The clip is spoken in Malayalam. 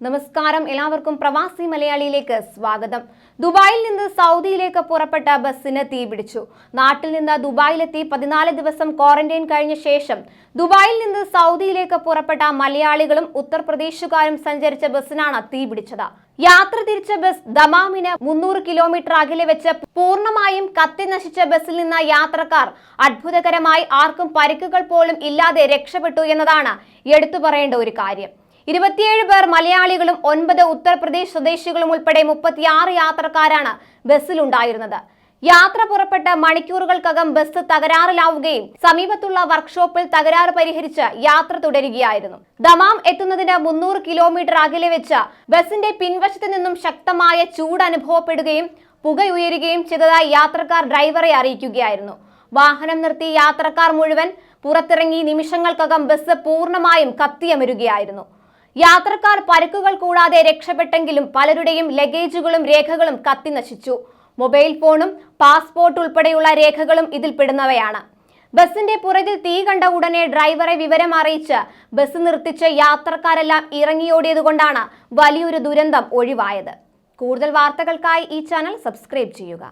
നമസ്കാരം. എല്ലാവർക്കും പ്രവാസി മലയാളിയിലേക്ക് സ്വാഗതം. ദുബായിൽ നിന്ന് സൗദിയിലേക്ക് പുറപ്പെട്ട ബസ്സിന് തീപിടിച്ചു നാട്ടിൽ നിന്ന് ദുബായിലെത്തി പതിനാല് ദിവസം ക്വാറന്റൈൻ കഴിഞ്ഞ ശേഷം ദുബായിൽ നിന്ന് സൗദിയിലേക്ക് പുറപ്പെട്ട മലയാളികളും ഉത്തർപ്രദേശുകാരും സഞ്ചരിച്ച ബസ്സിനാണ് തീപിടിച്ചത് യാത്ര തിരിച്ച ബസ് ദമാമിന് മുന്നൂറ് കിലോമീറ്റർ അകലെ വെച്ച് പൂർണമായും കത്തി നശിച്ച ബസ്സിൽ നിന്ന യാത്രക്കാർ അത്ഭുതകരമായി ആർക്കും പരിക്കുകൾ പോലും ഇല്ലാതെ രക്ഷപ്പെട്ടു എന്നതാണ് എടുത്തു പറയേണ്ട ഒരു കാര്യം. ഇരുപത്തിയേഴ് പേർ മലയാളികളും ഒൻപത് ഉത്തർപ്രദേശ് സ്വദേശികളും ഉൾപ്പെടെ മുപ്പത്തിയാറ് യാത്രക്കാരാണ് ബസ്സിലുണ്ടായിരുന്നത്. യാത്ര പുറപ്പെട്ട് മണിക്കൂറുകൾക്കകം ബസ് തകരാറിലാവുകയും സമീപത്തുള്ള വർക്ക്ഷോപ്പിൽ തകരാറ് പരിഹരിച്ച് യാത്ര തുടരുകയായിരുന്നു. ദമാം എത്തുന്നതിന് മുന്നൂറ് കിലോമീറ്റർ അകലെ വെച്ച് ബസിന്റെ പിൻവശത്ത് നിന്നും ശക്തമായ ചൂട് അനുഭവപ്പെടുകയും പുകയുയരുകയും ചെയ്തതായി യാത്രക്കാർ ഡ്രൈവറെ അറിയിക്കുകയായിരുന്നു. വാഹനം നിർത്തി യാത്രക്കാർ മുഴുവൻ പുറത്തിറങ്ങി നിമിഷങ്ങൾക്കകം ബസ് പൂർണമായും കത്തിയമരുകയായിരുന്നു. യാത്രക്കാർ പരുക്കുകൾ കൂടാതെ രക്ഷപ്പെട്ടെങ്കിലും പലരുടെയും ലഗേജുകളും രേഖകളും കത്തിനശിച്ചു മൊബൈൽ ഫോണും പാസ്പോർട്ട് ഉൾപ്പെടെയുള്ള രേഖകളും ഇതിൽ പെടുന്നവയാണ്. ബസിന്റെ പുറകിൽ തീ കണ്ട ഉടനെ ഡ്രൈവറെ വിവരം അറിയിച്ച് ബസ് നിർത്തിച്ച് യാത്രക്കാരെല്ലാം ഇറങ്ങിയോടിയതുകൊണ്ടാണ് വലിയൊരു ദുരന്തം ഒഴിവായത്. കൂടുതൽ വാർത്തകൾക്കായി ഈ ചാനൽ സബ്സ്ക്രൈബ് ചെയ്യുക.